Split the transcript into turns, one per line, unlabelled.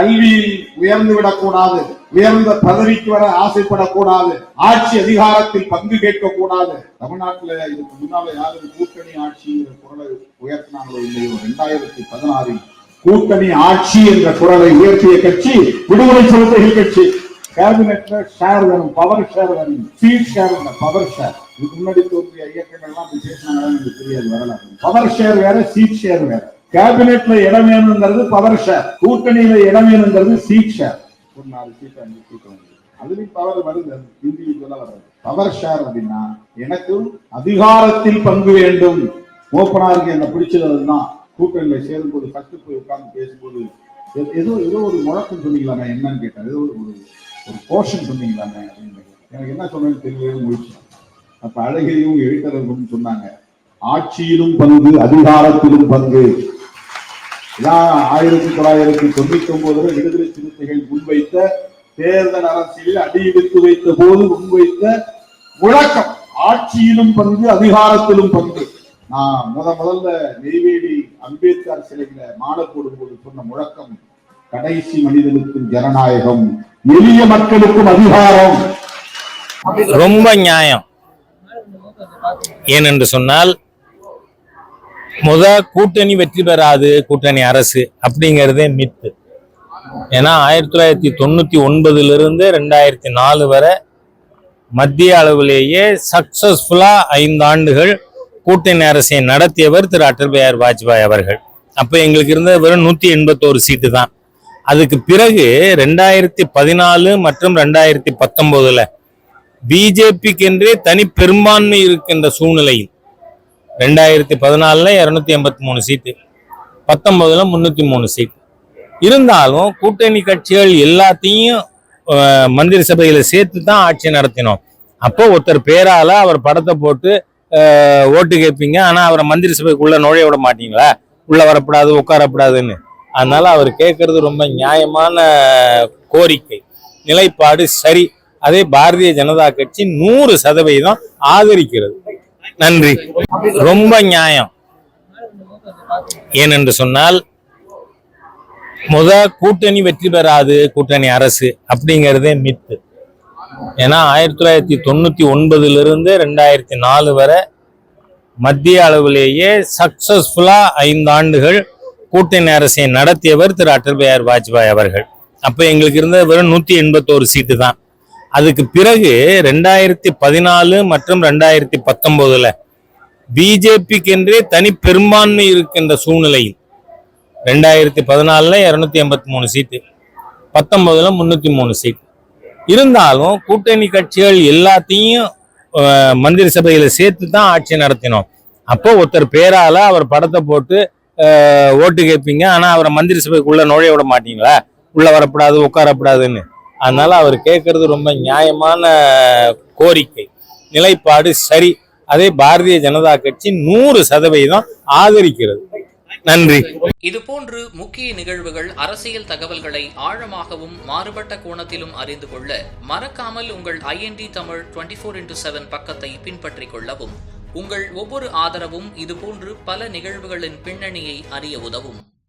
கல்வி உயர்ந்து விடக்கூடாது. உயர்ந்த பதவிக்கு வர ஆசைப்படக்கூடாது. ஆட்சி அதிகாரத்தில் பங்கு கேட்கக்கூடாது. தமிழ்நாட்டுல இதுக்கு முன்னால யாரும் கூட்டணி ஆட்சிங்கிற குரலை உயர்த்தினாங்களோ இல்லையோ ரெண்டாயிரத்தி பதினாறில் கூட்டணி ஆட்சி என்ற குரலை உயர்த்திய கட்சி விடுதலை சிறுத்தைகள் கட்சி. கேபினெட்ல ஷேர் வேணும் பவர் ஷேர் வேணும் சீட் ஷேர் பவர் ஷேர். இதுக்கு முன்னாடி தோன்றிய இயக்கங்கள்லாம் பேசினாங்க எனக்கு தெரியாது வரலாறு. பவர் ஷேர் வேற சீட் ஷேர் வேற. கேபினெட்ல இடம் வேணுங்கிறது பவர் ஷேர் கூட்டணியில இடம் வேணுங்கிறது சீட் ஷேர் ஒரு நாலு சீட் அஞ்சு சீட் வந்து அதுலயும் பவர் வருது. அது இண்டிவிஜுவலா வர்றது பவர் ஷேர் அப்படின்னா எனக்கு அதிகாரத்தில் பங்கு வேண்டும். ஓப்பனா இருக்கு என்ன பிடிச்சது அதுதான் கூட்டணியில சேரும்போது ஃபர்ஸ்ட் போய் உட்கார்ந்து பேசும்போது ஏதோ- ஏதோ ஒரு முழக்கம் சொன்னீங்களாமே என்னன்னு கேட்டேன். ஏதோ ஒரு ஒரு ஒரு போர்ஷன் சொன்னீங்களாமே அப்படின்னு. எனக்கு என்ன சொன்னேன்னு தெரியவே முடிச்சு அப்ப அழகிரியும் எழுத்தரங்கும் சொன்னாங்க ஆட்சியிலும் பங்கு அதிகாரத்திலும் பங்கு. நான் ஆயிரத்தி தொள்ளாயிரத்தி தொண்ணூத்தி ஒன்பதுல விடுதலை சிறுத்தைகள் முன்வைத்த தேர்தல் அரசியலில் அடியெடுத்து வைத்த போது முன்வைத்த முழக்கம் ஆட்சியிலும் பங்கு அதிகாரத்திலும் பங்கு. நான் முத முதல்ல நெய்வேலி அம்பேத்கர் சிலையில மாலை போடும்போது சொன்ன முழக்கம் கடைசி மனிதனுக்கும் ஜனநாயகம் எளிய மக்களுக்கும் அதிகாரம்.
ரொம்ப நியாயம். ஏனென்று சொன்னால் முத கூட்டணி வெற்றி பெறாது கூட்டணி அரசு அப்படிங்கிறதே மித்து ஏன்னா ஆயிரத்தி தொள்ளாயிரத்தி தொண்ணூத்தி ஒன்பதுல இருந்து ரெண்டாயிரத்தி நாலு வரை மத்திய அளவிலேயே சக்சஸ்ஃபுல்லா ஐந்து ஆண்டுகள் கூட்டணி அரசை நடத்தியவர் திரு அடல் பிஹாரி வாஜ்பாய் அவர்கள். அப்போ எங்களுக்கு இருந்த வெறும் நூத்தி எண்பத்தோரு சீட்டு தான். அதுக்கு பிறகு ரெண்டாயிரத்தி பதினாலு மற்றும் ரெண்டாயிரத்தி பத்தொன்பதுல பிஜேபிக்கு என்றே தனி பெரும்பான்மை இருக்கின்ற சூழ்நிலையில் ரெண்டாயிரத்தி பதினாலுல இரநூத்தி எண்பத்தி மூணு சீட்டு பத்தொன்பதுல முந்நூற்றி மூணு சீட் இருந்தாலும் கூட்டணி கட்சிகள் எல்லாத்தையும் மந்திரி சபையில் சேர்த்து தான் ஆட்சி நடத்தினோம். அப்போ ஒருத்தர் பேரால அவர் படத்தை போட்டு ஓட்டு கேட்பீங்க. ஆனால் அவரை மந்திரி சபைக்குள்ளே நுழைய விட மாட்டீங்களா? உள்ள வரக்கூடாது உட்காரக்கூடாதுன்னு அதனால அவர் கேட்கறது ரொம்ப நியாயமான கோரிக்கை. நிலைப்பாடு சரி. அதே பாரதிய ஜனதா கட்சி நூறு சதவீதம் ஆதரிக்கிறது. நன்றி. ரொம்ப நியாயம். ஏனென்று சொன்னால் முத கூட்டணி வெற்றி பெறாது கூட்டணி அரசு அப்படிங்கிறதே மித்து ஏன்னா ஆயிரத்தி தொள்ளாயிரத்தி தொண்ணூத்தி ஒன்பதுலேருந்து ரெண்டாயிரத்தி நாலு வரை மத்திய அளவிலேயே சக்சஸ்ஃபுல்லா ஐந்து ஆண்டுகள் கூட்டணி அரசை நடத்தியவர் திரு அடல் பிஹாரி வாஜ்பாய் அவர்கள். அப்போ எங்களுக்கு இருந்த வெறும் நூத்தி எண்பத்தோரு சீட்டு தான். அதுக்கு பிறகு ரெண்டாயிரத்தி பதினாலு மற்றும் ரெண்டாயிரத்தி பத்தொன்பதுல பிஜேபிக்கு என்றே தனி பெரும்பான்மை இருக்கின்ற சூழ்நிலையில் ரெண்டாயிரத்தி பதினாலில் இரநூத்தி எண்பத்தி மூணு சீட்டு பத்தொன்பதுல முன்னூத்தி மூணு சீட் இருந்தாலும் கூட்டணி கட்சிகள் எல்லாத்தையும் மந்திரி சபையில் சேர்த்து தான் ஆட்சி நடத்தினோம். அப்போ ஒருத்தர் பேரால அவர் படத்தை போட்டு ஓட்டு கேட்பீங்க. ஆனா அவரை மந்திரி சபைக்குள்ள நுழைய விட மாட்டீங்களா? உள்ள வரக்கூடாது உட்காரக்கூடாதுன்னு அதனால அவர் கேட்கறது ரொம்ப நியாயமான கோரிக்கை. நிலைப்பாடு சரி. அதே பாரதிய ஜனதா கட்சி நூறு சதவீதம் ஆதரிக்கிறது. நன்றி.
இதுபோன்று முக்கிய நிகழ்வுகள் அரசியல் தகவல்களை ஆழமாகவும் மாறுபட்ட கோணத்திலும் அறிந்து கொள்ள மறக்காமல் உங்கள் INT Tamil twenty four into seven பக்கத்தை பின்பற்றிக் கொள்ளவும். உங்கள் ஒவ்வொரு ஆதரவும் இதுபோன்று பல நிகழ்வுகளின் பின்னணியை அறிய உதவும்.